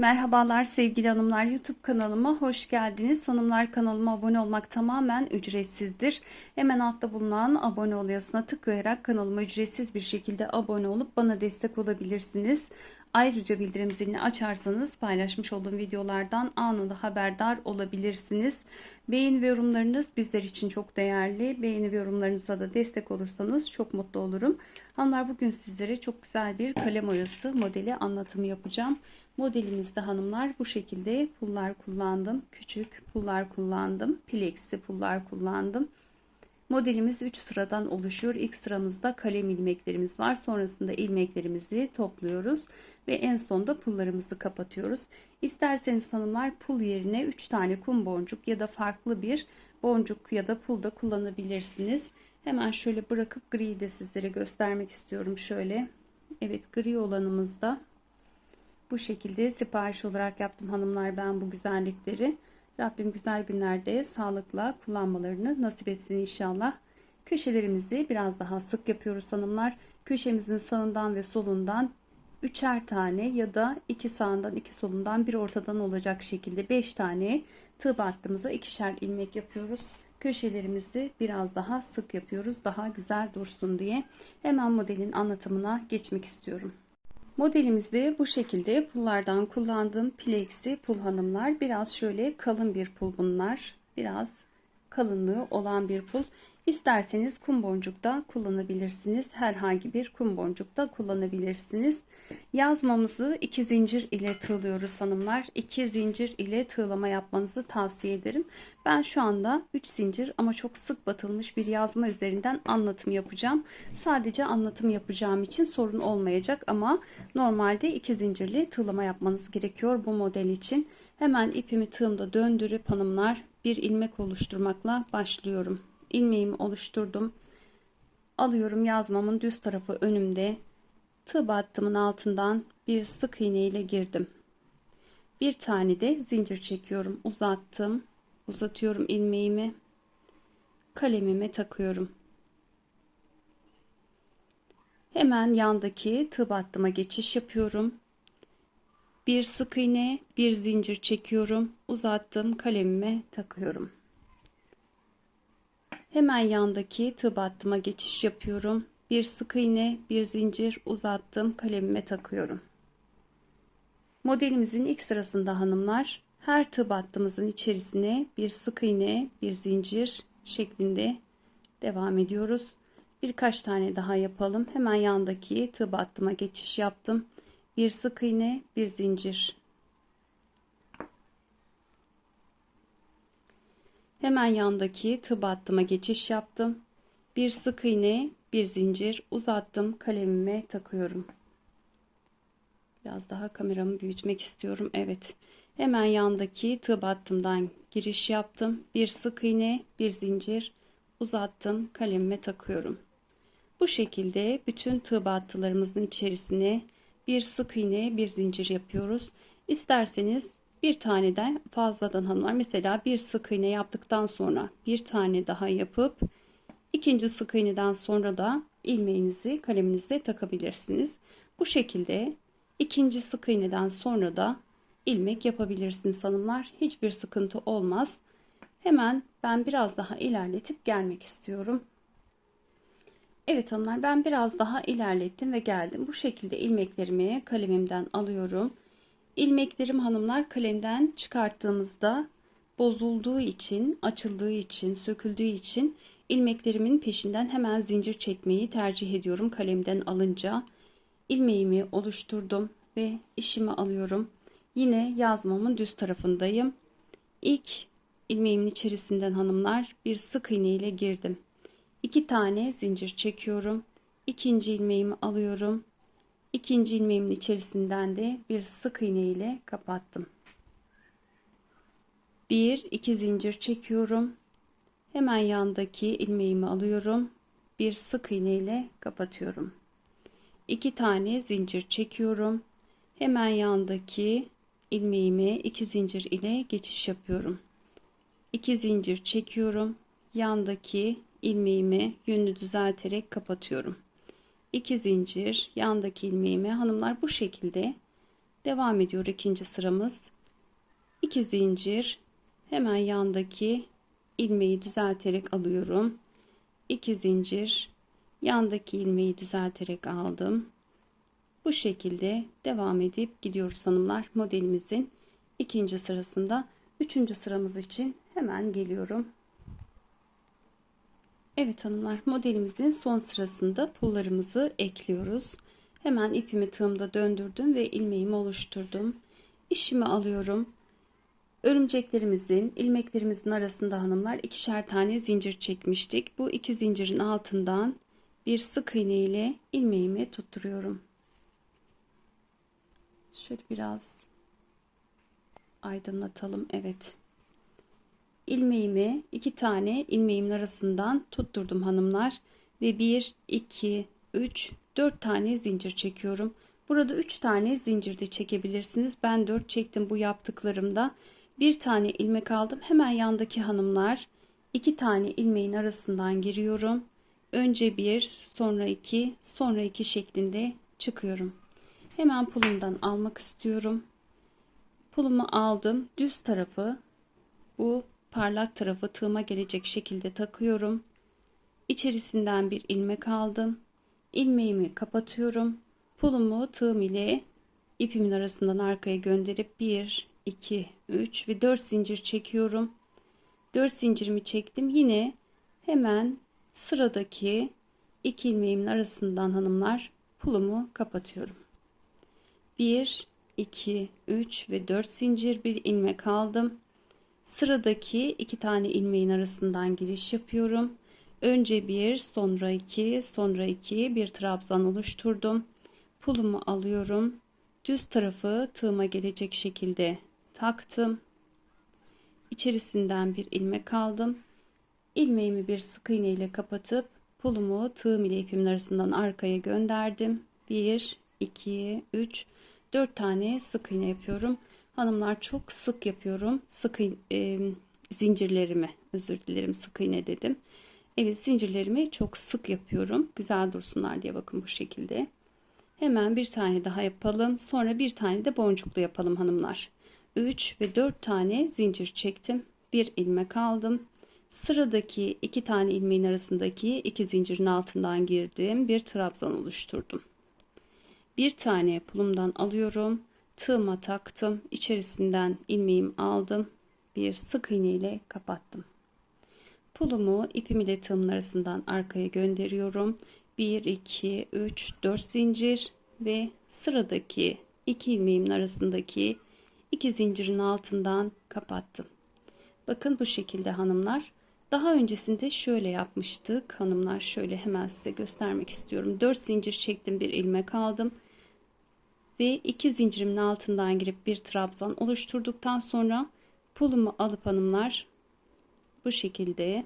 Merhabalar sevgili hanımlar YouTube kanalıma hoş geldiniz. Hanımlar kanalıma abone olmak tamamen ücretsizdir. Hemen altta bulunan abone ol yazısına tıklayarak kanalıma ücretsiz bir şekilde abone olup bana destek olabilirsiniz. Ayrıca bildirim zilini açarsanız paylaşmış olduğum videolardan anında haberdar olabilirsiniz. Beğeni ve yorumlarınız bizler için çok değerli. Beğeni ve yorumlarınıza da destek olursanız çok mutlu olurum. Hanımlar bugün sizlere çok güzel bir kalem oyası modeli anlatımı yapacağım. Modelimizde hanımlar bu şekilde pullar kullandım. Küçük pullar kullandım. Plexi pullar kullandım. Modelimiz 3 sıradan oluşuyor. İlk sıramızda kalem ilmeklerimiz var. Sonrasında ilmeklerimizi topluyoruz ve en sonda pullarımızı kapatıyoruz. İsterseniz hanımlar pul yerine 3 tane kum boncuk ya da farklı bir boncuk ya da pul da kullanabilirsiniz. Hemen şöyle bırakıp griyi de sizlere göstermek istiyorum şöyle. Evet gri olanımızda bu şekilde sipariş olarak yaptım hanımlar ben bu güzellikleri. Rabbim güzel günlerde sağlıkla kullanmalarını nasip etsin inşallah. Köşelerimizi biraz daha sık yapıyoruz hanımlar. Köşemizin sağından ve solundan üçer tane ya da iki sağından iki solundan bir ortadan olacak şekilde beş tane tığ battığımıza ikişer ilmek yapıyoruz. Köşelerimizi biraz daha sık yapıyoruz daha güzel dursun diye. Hemen modelin anlatımına geçmek istiyorum. Modelimizde bu şekilde pullardan kullandığım plexi pul hanımlar. Biraz şöyle kalın bir pul bunlar. Biraz kalınlığı olan bir pul. İsterseniz kum boncuk da kullanabilirsiniz. Herhangi bir kum boncuk da kullanabilirsiniz. Yazmamızı iki zincir ile tığlıyoruz hanımlar. İki zincir ile tığlama yapmanızı tavsiye ederim. Ben şu anda 3 zincir ama çok sık batılmış bir yazma üzerinden anlatım yapacağım. Sadece anlatım yapacağım için sorun olmayacak ama normalde iki zincirli tığlama yapmanız gerekiyor bu model için. Hemen ipimi tığımda döndürüp hanımlar bir ilmek oluşturmakla başlıyorum ilmeğimi oluşturdum. Alıyorum yazmamın düz tarafı önümde. Tığ battımın altından bir sık iğne ile girdim. Bir tane de zincir çekiyorum. Uzattım. Uzatıyorum ilmeğimi. Kalemime takıyorum. Hemen yandaki tığ battıma geçiş yapıyorum. Bir sık iğne, bir zincir çekiyorum. Uzattım, kalemime takıyorum. Hemen yandaki tığ battıma geçiş yapıyorum. Bir sık iğne, bir zincir uzattım, kalemime takıyorum. Modelimizin ilk sırasında hanımlar her tığ battığımızın içerisine bir sık iğne, bir zincir şeklinde devam ediyoruz. Birkaç tane daha yapalım. Hemen yandaki tığ battıma geçiş yaptım. Bir sık iğne, bir zincir Hemen yandaki tığ battıma geçiş yaptım. Bir sık iğne, bir zincir uzattım, kalemime takıyorum. Biraz daha kameramı büyütmek istiyorum. Evet. Hemen yandaki tığ battımdan giriş yaptım. Bir sık iğne, bir zincir uzattım, kalemime takıyorum. Bu şekilde bütün tığ battılarımızın içerisine bir sık iğne, bir zincir yapıyoruz. İsterseniz bir taneden fazladan hanımlar mesela bir sık iğne yaptıktan sonra bir tane daha yapıp ikinci sık iğneden sonra da ilmeğinizi kaleminizle takabilirsiniz. Bu şekilde ikinci sık iğneden sonra da ilmek yapabilirsiniz hanımlar. Hiçbir sıkıntı olmaz. Hemen ben biraz daha ilerletip gelmek istiyorum. Evet hanımlar ben biraz daha ilerlettim ve geldim. Bu şekilde ilmeklerimi kalemimden alıyorum. İlmeklerim hanımlar kalemden çıkarttığımızda bozulduğu için, açıldığı için, söküldüğü için ilmeklerimin peşinden hemen zincir çekmeyi tercih ediyorum kalemden alınca. ilmeğimi oluşturdum ve işimi alıyorum. Yine yazmamın düz tarafındayım. İlk ilmeğimin içerisinden hanımlar bir sık iğne ile girdim. İki tane zincir çekiyorum. İkinci ilmeğimi alıyorum ikinci ilmeğimin içerisinden de bir sık iğne ile kapattım. Bir iki zincir çekiyorum. Hemen yandaki ilmeğimi alıyorum. Bir sık iğne ile kapatıyorum. İki tane zincir çekiyorum. Hemen yandaki ilmeğimi iki zincir ile geçiş yapıyorum. İki zincir çekiyorum. Yandaki ilmeğimi yönünü düzelterek kapatıyorum. 2 zincir yandaki ilmeğimi hanımlar bu şekilde Devam ediyor ikinci sıramız. 2 zincir hemen yandaki ilmeği düzelterek alıyorum. 2 zincir yandaki ilmeği düzelterek aldım. Bu şekilde devam edip gidiyoruz hanımlar modelimizin ikinci sırasında. Üçüncü sıramız için hemen geliyorum. Evet hanımlar modelimizin son sırasında pullarımızı ekliyoruz. Hemen ipimi tığımda döndürdüm ve ilmeğimi oluşturdum. İşimi alıyorum. Örümceklerimizin, ilmeklerimizin arasında hanımlar ikişer tane zincir çekmiştik. Bu iki zincirin altından bir sık iğne ile ilmeğimi tutturuyorum. Şöyle biraz aydınlatalım. Evet. İlmeğimi iki tane ilmeğimin arasından tutturdum hanımlar ve 1 2 3 4 tane zincir çekiyorum. Burada 3 tane zincir de çekebilirsiniz. Ben 4 çektim bu yaptıklarımda. Bir tane ilmek aldım. Hemen yandaki hanımlar iki tane ilmeğin arasından giriyorum. Önce bir, sonra iki, sonra iki şeklinde çıkıyorum. Hemen pulumdan almak istiyorum. Pulumu aldım. Düz tarafı bu parlak tarafı tığıma gelecek şekilde takıyorum. İçerisinden bir ilmek aldım. İlmeğimi kapatıyorum. Pulumu tığım ile ipimin arasından arkaya gönderip 1, 2, 3 ve 4 zincir çekiyorum. 4 zincirimi çektim. Yine hemen sıradaki iki ilmeğimin arasından hanımlar pulumu kapatıyorum. 1, 2, 3 ve 4 zincir bir ilmek aldım. Sıradaki iki tane ilmeğin arasından giriş yapıyorum. Önce bir, sonra iki, sonra iki bir trabzan oluşturdum. Pulumu alıyorum. Düz tarafı tığıma gelecek şekilde taktım. İçerisinden bir ilmek aldım. İlmeğimi bir sık iğne ile kapatıp pulumu tığım ile ipimin arasından arkaya gönderdim. 1, 2, 3, 4 tane sık iğne yapıyorum. Hanımlar çok sık yapıyorum. Sık e, zincirlerimi özür dilerim sık iğne dedim. Evet zincirlerimi çok sık yapıyorum. Güzel dursunlar diye bakın bu şekilde. Hemen bir tane daha yapalım. Sonra bir tane de boncuklu yapalım hanımlar. 3 ve 4 tane zincir çektim. Bir ilmek aldım. Sıradaki iki tane ilmeğin arasındaki iki zincirin altından girdim. Bir trabzan oluşturdum. Bir tane pulumdan alıyorum tığıma taktım. İçerisinden ilmeğimi aldım. Bir sık iğne ile kapattım. Pulumu ipim ile tığımın arasından arkaya gönderiyorum. 1, 2, 3, 4 zincir ve sıradaki iki ilmeğimin arasındaki iki zincirin altından kapattım. Bakın bu şekilde hanımlar. Daha öncesinde şöyle yapmıştık. Hanımlar şöyle hemen size göstermek istiyorum. 4 zincir çektim bir ilmek aldım ve iki zincirimin altından girip bir trabzan oluşturduktan sonra pulumu alıp hanımlar bu şekilde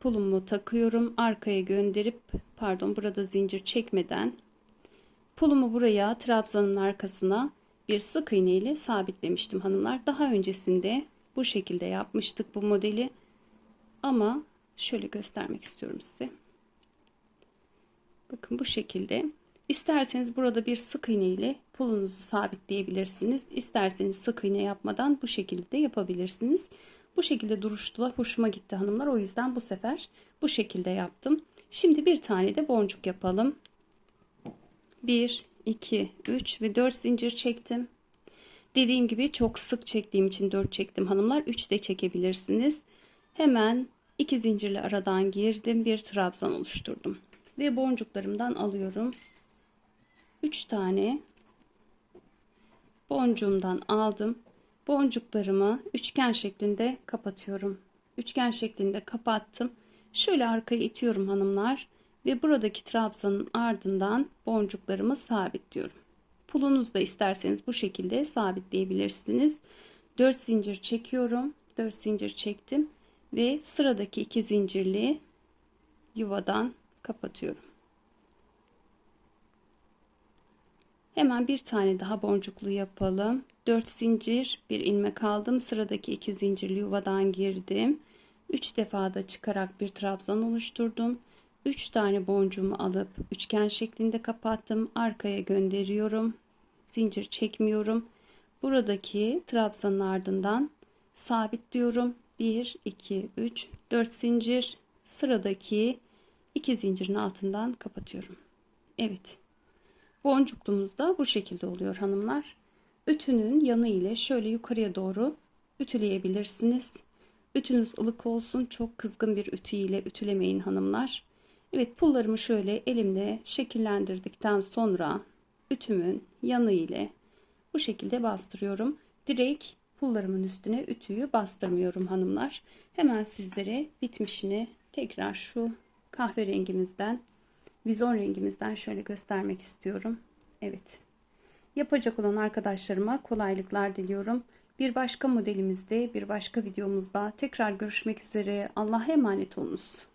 pulumu takıyorum. Arkaya gönderip pardon burada zincir çekmeden pulumu buraya trabzanın arkasına bir sık iğne ile sabitlemiştim hanımlar. Daha öncesinde bu şekilde yapmıştık bu modeli. Ama şöyle göstermek istiyorum size. Bakın bu şekilde İsterseniz burada bir sık iğne ile pulunuzu sabitleyebilirsiniz. İsterseniz sık iğne yapmadan bu şekilde yapabilirsiniz. Bu şekilde duruştu da hoşuma gitti hanımlar. O yüzden bu sefer bu şekilde yaptım. Şimdi bir tane de boncuk yapalım. 1, 2, 3 ve 4 zincir çektim. Dediğim gibi çok sık çektiğim için 4 çektim hanımlar. 3 de çekebilirsiniz. Hemen 2 zincirli aradan girdim. Bir trabzan oluşturdum. Ve boncuklarımdan alıyorum. 3 tane boncuğumdan aldım. Boncuklarımı üçgen şeklinde kapatıyorum. Üçgen şeklinde kapattım. Şöyle arkaya itiyorum hanımlar ve buradaki trabzanın ardından boncuklarımı sabitliyorum. Pulunuzu da isterseniz bu şekilde sabitleyebilirsiniz. 4 zincir çekiyorum. 4 zincir çektim ve sıradaki iki zincirli yuvadan kapatıyorum. Hemen bir tane daha boncuklu yapalım. 4 zincir, bir ilmek aldım. Sıradaki iki zincirli yuvadan girdim. 3 defa da çıkarak bir trabzan oluşturdum. 3 tane boncuğumu alıp üçgen şeklinde kapattım. Arkaya gönderiyorum. zincir çekmiyorum. Buradaki trabzanın ardından sabit diyorum. 1 2 3 4 zincir sıradaki 2 zincirin altından kapatıyorum. Evet. Boncuklumuz da bu şekilde oluyor hanımlar. Ütünün yanı ile şöyle yukarıya doğru ütüleyebilirsiniz. Ütünüz ılık olsun. Çok kızgın bir ütü ile ütülemeyin hanımlar. Evet pullarımı şöyle elimle şekillendirdikten sonra ütümün yanı ile bu şekilde bastırıyorum. Direkt pullarımın üstüne ütüyü bastırmıyorum hanımlar. Hemen sizlere bitmişini tekrar şu kahverengimizden vizon rengimizden şöyle göstermek istiyorum. Evet. Yapacak olan arkadaşlarıma kolaylıklar diliyorum. Bir başka modelimizde, bir başka videomuzda tekrar görüşmek üzere. Allah'a emanet olunuz.